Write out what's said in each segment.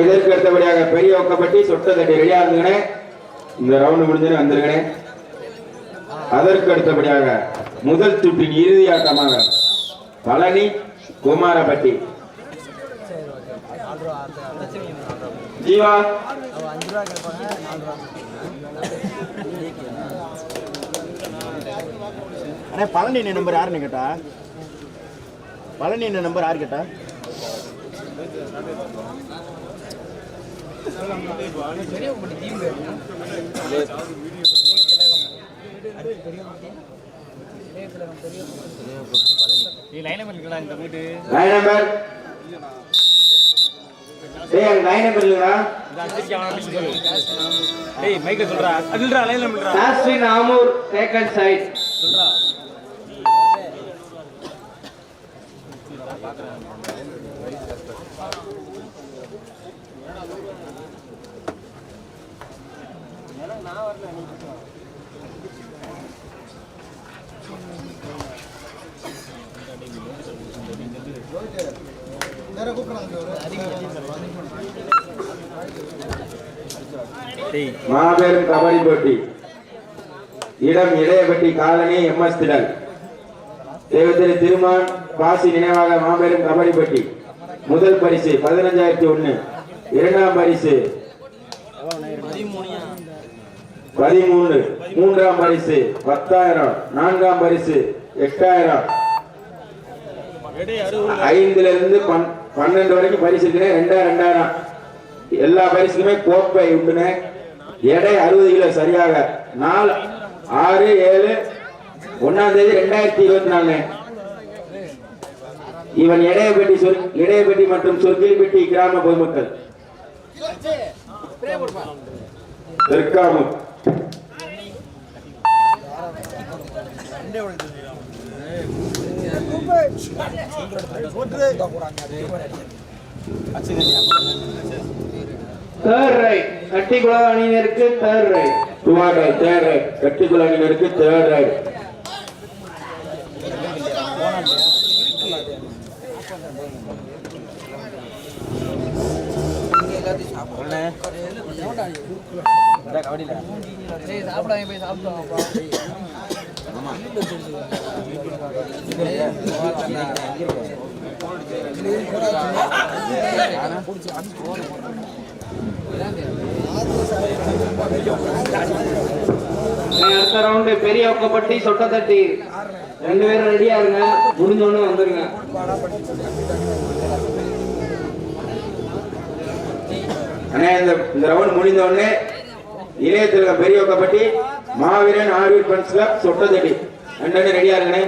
இதற்கு அடுத்தபடியாக பெரிய ஒக்கப்பட்டி சொட்ட தட்டி ரெடியா இருந்துங்கண்ணே இந்த ரவுண்டு முடிஞ்சு வந்துருங்கண்ணே அதற்கு அடுத்தபடியாக முதல் துப்பின் இறுதி ஆட்டமாக பழனி குமாரப்பட்டி ஜீவா. அண்ணே பழனி நம்பர் யாருன்னு கேட்டா? பழனி நம்பர் யாரு கேட்டா? பெரியவங்க லைன் நம்பர் டேய் line number Amur taken side. மாபெரும் கபடி போட்டி. இடம் இளையபட்டி காலனி எம்எஸ் திடல். தேவதிரி திருமான் பாசி நினைவாக மாபெரும் கபடி போட்டி. முதல் பரிசு பதினஞ்சாயிரத்தி ஒண்ணு. இரண்டாம் பரிசு பதிமூணு. மூன்றாம் பரிசு பத்தாயிரம். நான்காம் பரிசு எட்டாயிரம். ஐந்துல இருந்து பன்- பன்னெண்டு வரைக்கும் பரிசு ரெண்டாயிரம் ரெண்டாயிரம் எல்லா பரிசுக்குமே கோப்பை உண்டுனே. எடை அறுபது கிலோ சரியாக. நாலு ஆறு ஏழு ஒன்னாம் தேதி ரெண்டாயிரத்தி இருபத்தி நாலு இவன் இடையப்பட்டி சொல் இடையப்பட்டி மற்றும் சொற்கில்பட்டி கிராம பொதுமக்கள். தெற்காமூர் தேர்ட் ரைட் கட்டிக்குளம் அணியினருக்கு third raid toward raid third raid Kattikulam அணியினருக்கு தேர்ட் ரைட் சாப்பிடாங்க போய் சாப்பிட்டோம் அடுத்த ரவுண்டு பெரிய ஒக்கப்பட்டி சொட்ட தட்டி ரெண்டு பேரும் ரெடியா இருங்க. முடிஞ்சோன்னு வந்துருங்க. அண்ணே இந்த இந்த ரவுண்ட் முடிந்தோடனே உடனே இளையத்தில் இருக்க பெரிய ஒக்கப்பட்டி மாவீரன் ஆர்வீர் பன்ஸ் கிளப் சொட்ட தட்டி ரெண்டு ரெடியா இருங்கண்ணே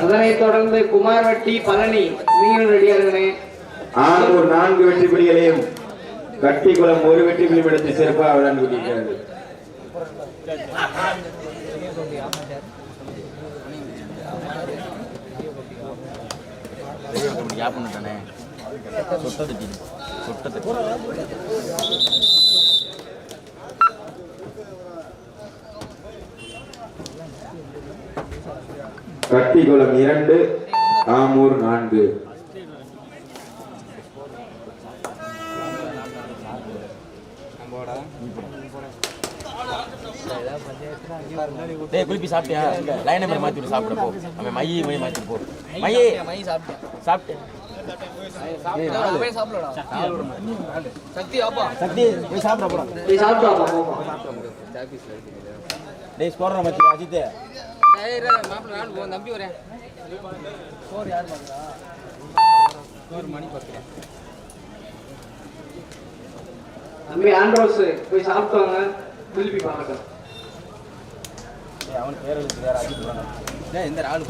அதனைத் தொடர்ந்து குமார்வட்டி பழனி நீங்களும் ரெடியா இருங்கண்ணே ஆனூர் நான்கு வெற்றி புலிகளையும் கட்டிக்குளம் ஒரு வெற்றி புலி எடுத்து சிறப்பாக விளையாண்டு கொண்டிருக்கிறது. கேப் பண்ணிட்டானே சொட்டது டீம் சொட்டது கட்டிக்குளம் இரண்டு ஆமூர் நான்கு. டேய் குளிப்பி சாப்பிட்டியா? லைன் நம்பர் மாத்தி விட்டு சாப்பிட போ. அவன் மையை மைய மாத்தி போ. மையே மை சாப்பிட்டேன் சாப்பிட்டேன் அஜித் தம்பி வரேன் மணி பாக்குறேன் தம்பி ஆண்ட்ரோஸ் போய் சாப்பிட்டு வாங்க. திருப்பி பார்க்கட்டும் அவன் பேர் எழுத்து வேற அஜித் வேணாம். இந்த ஆளு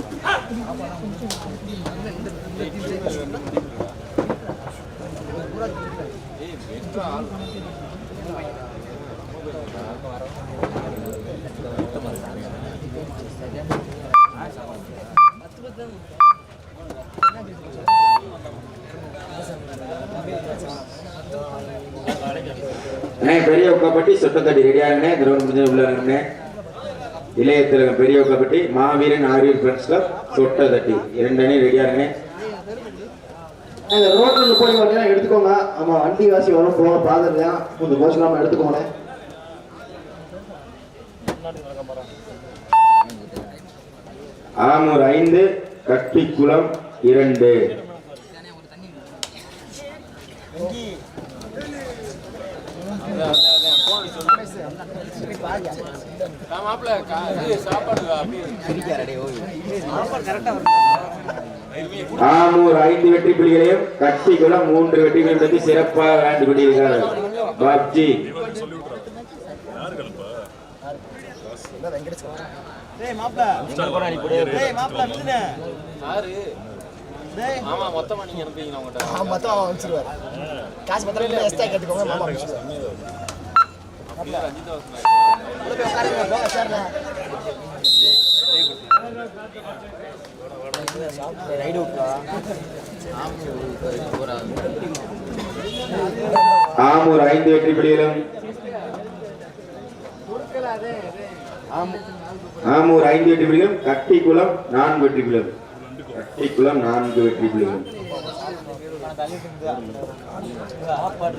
பெரிய உக்கப்பட்டி சொட்டத்தடி ரெடியாகண்ணே கிரவுண்ட் முடிஞ்சு உள்ளே இளைய திலகம் பெரிய உக்கப்பட்டி மாவீரன் ஆரியர் ஃப்ரெண்ட்ஸ் கிளப் சொட்டதட்டி இரண்டு அணி ரெடியாகண்ணே இந்த ரோட்ல போய் வண்டியா எடுத்துக்கோங்க. ஆமா வண்டி வாசி வரும் போக பாதுலையா கொஞ்சம் கோஷலாம எடுத்துக்கோங்க ஆமூர் ஐந்து கட்டிக்குளம் இரண்டு. மாப்பிள்ள ஆமூர் ஐந்து வெற்றி புள்ளிகளையும் கட்டிக்குளம் மூன்று வெற்றிகளையும் எடுத்து சிறப்பாக விளையாண்டு கொண்டிருக்கிறார்கள் பாப்ஜி. டேய் மாப்ள டேய் மாப்ள நில்லுனே யாரு டேய் ஆமா மொத்தமா நீங்க அனுப்புவீங்க உங்கள்கிட்ட மொத்தம் அனுப்பிச்சிருவாரு. காசு பத்திரம் எக்ஸ்ட்ரா கேட்டுக்கோங்க மாமா அனுப்பிச்சிருவாரு. உள்ள போய் உட்காருங்க போங்க சேர்ல ஆமூர் ஐந்து வெற்றி புள்ளிகளும் ஆமூர் ஐந்து வெற்றி புள்ளிகளும் கட்டிக்குளம் நான்கு வெற்றி புள்ளிகளும் கட்டிக்குளம் நான்கு வெற்றி புள்ளிகளும் சாப்பாடு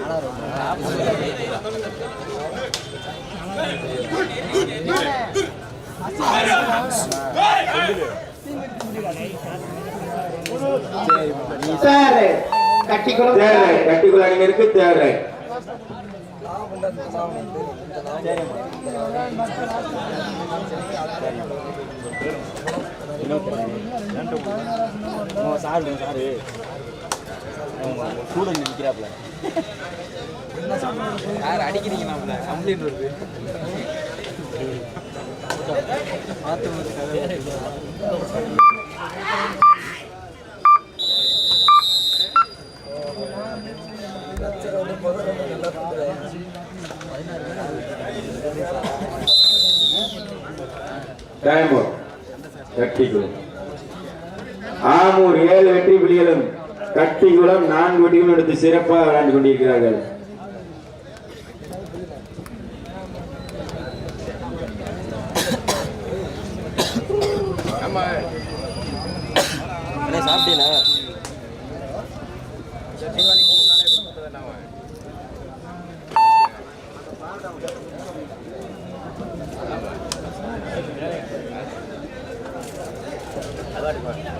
செந்திரு டேய் டேய் புஞ்சு அதுக்கு இல்லடா கட்டிக்குளம் தேவை கட்டிக்குளம் சாரு கூட நிற்கிறாப்ல யார் அடிக்கிறீங்க கம்ப்ளைண்ட் வருது. ஆமூர் ஏழு வெற்றி புலிகளும். கட்டிக்குளம் நான்கு வெற்றிகளும் எடுத்து சிறப்பாக விளையாண்டு கொண்டிருக்கிறார்கள். அண்ணே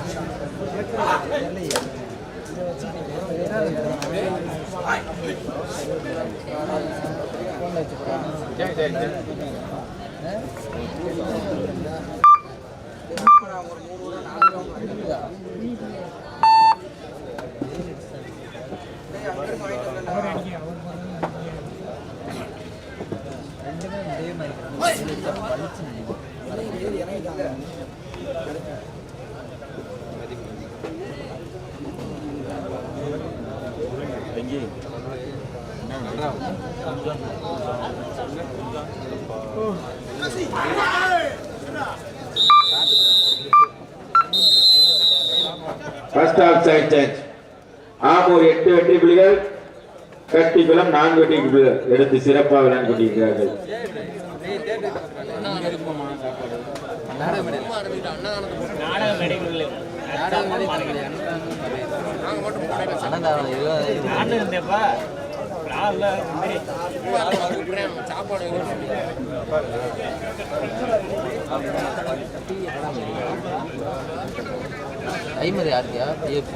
ஃபர்ஸ்ட் ஆஃப் சைட் சேஞ்ச் ஆமூர் எட்டு வெற்றி புலிகள் கட்டிக்குளம் நான்கு வெற்றி புலிகள். எடுத்து சிறப்பாக விளையாண்டு கொண்டிருக்கிறார்கள். சாப்பாடு ஐம்பது யாருக்கியா பிஎஃப்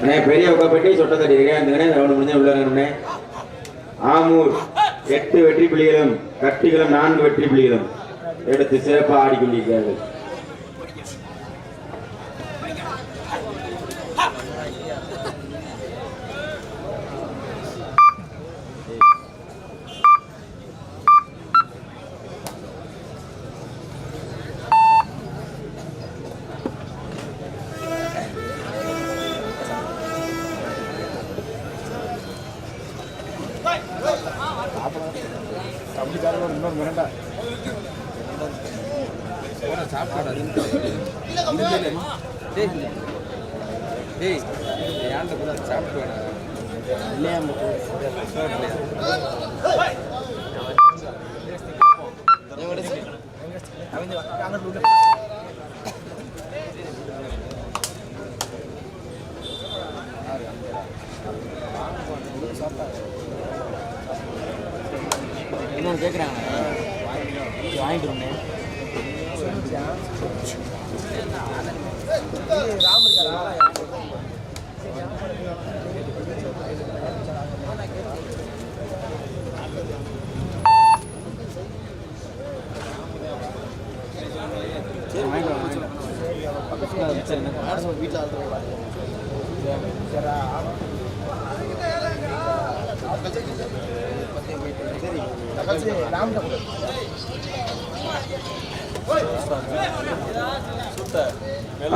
அண்ணே பெரிய உக்கப்பட்டி சொட்டத்தடி இருக்காந்துங்கண்ணே ரவுண்டு முடிஞ்சு உள்ள இருக்கணும்ண்ணே ஆமூர் எட்டு வெற்றி புள்ளிகளும் கட்டிகளும் வெற்றி புள்ளிகளும் எடுத்து சிறப்பாக ஆடிக்கொண்டிருக்கிறார்கள் 两个。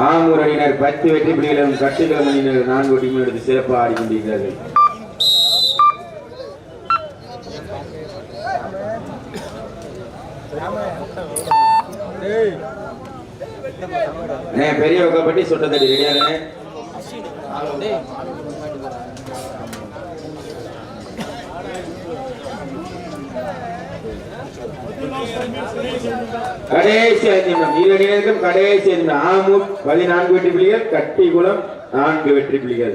ஆமூர் அணியினர் பத்து வெற்றி புள்ளிகளும் கட்டுகளும் அணியினர் நான்கு வெற்றி எடுத்து சிறப்பாக ஆடி கொண்டிருக்கிறார்கள் பெரிய உக்கப்பட்டி சொட்டத்தடி ரெடியாகண்ணே கடைசி ஐந்து நிமிடம். கடைசி ஐந்து நிமிடம். ஆமூர் பதினான்கு வெற்றி புள்ளிகள் கட்டிக்குளம் நான்கு வெற்றி புள்ளிகள்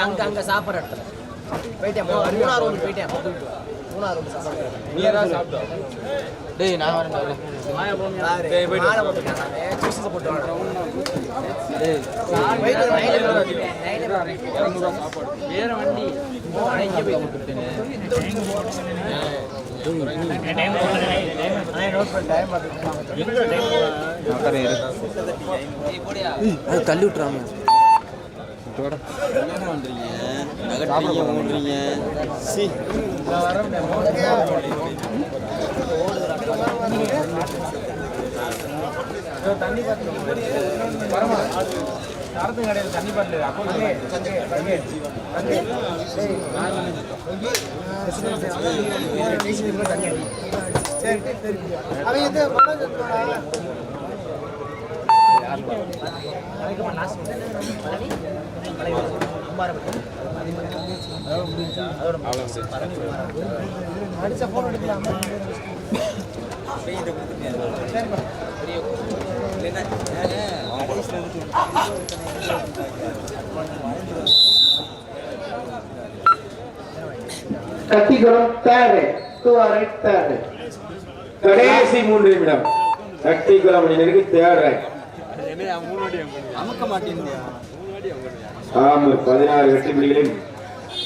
அங்க அங்க சாப்பிட்ற இடத்துல. போயிட்டேன் மூணாறு வந்து போயிட்டேன் மூணாறு வந்து சாப்பிட்றேன் டேய் நான் வரேன் மாலை போட்டுருக்கேன் நான் ஜூஸ் போட்டு வரேன். நைட்டு வரேன். நைட்டு வரேன் வேற வண்டி. போய் அது தள்ளி விட்டுறாங்க தண்ணி தரத்து கடையில் தண்ணி பண்ணு அடிச்ச போன் எடுக்கலாமா சரிப்பா இல்லைன்னா கத்திகளும் தேவை. துவாரை தேவை. கடைசி மூன்று நிமிடம். சக்தி குலம் அணியினருக்கு தேவை ஆமா பதினாறு வெற்றி புள்ளிகளில்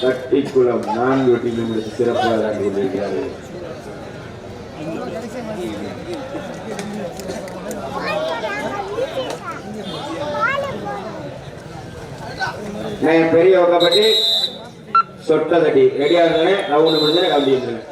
சக்தி குலம் நான்கு வெற்றி புள்ளிகளுக்கு சிறப்பாக விளையாண்டு கொண்டிருக்கிறார்கள். நான் பெரிய கபடி சொட்டதடி. ரெடியாக இருந்தேன்? ரவுண்டு முடிஞ்சேன் கபடி இருந்தேன்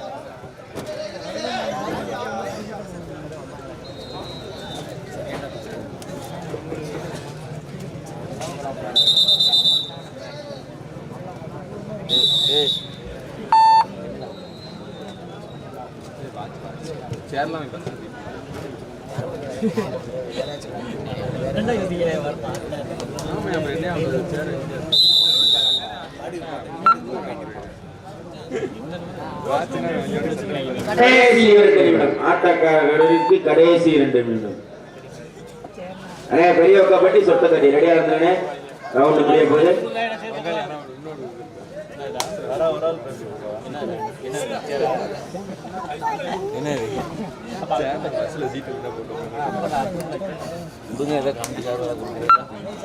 கடைசி இரண்டு நிமிடம். ஆட்டக்காரர்களுக்கு கடைசி இரண்டு நிமிடம். அண்ணே பெரிய கபடி சொட்ட தட்டி. ரெடியா இருந்தானே ரவுண்டு முடிய போகுது. என்ன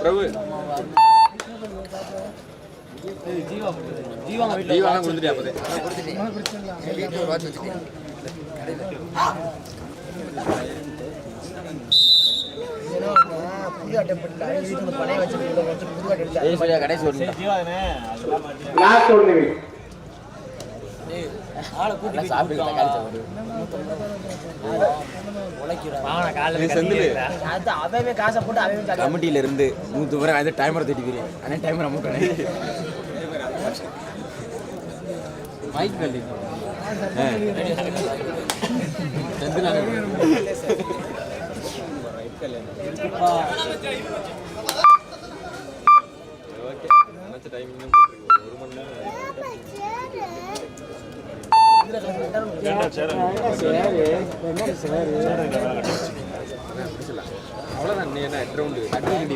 பிரபு ஜீவாங்க காசை போட்டு கமிட்டியில இருந்து நூத்து பேரை டைமர் தட்டி போயிருக்கேன் ஆனா டைமர் அமுக்கணும் அட்டை எடுத்து ஏய் சரியா கடைசி ஒரு ஒரு மைக் அவ்வளோதான் நீ என்ன எட்டு ரவுண்டு கட்டி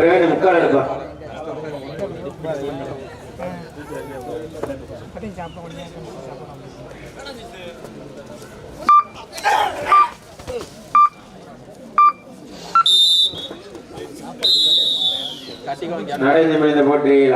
வேணு முக்கால் எடுப்பா. கட்டி நடைந்து போட்டியில்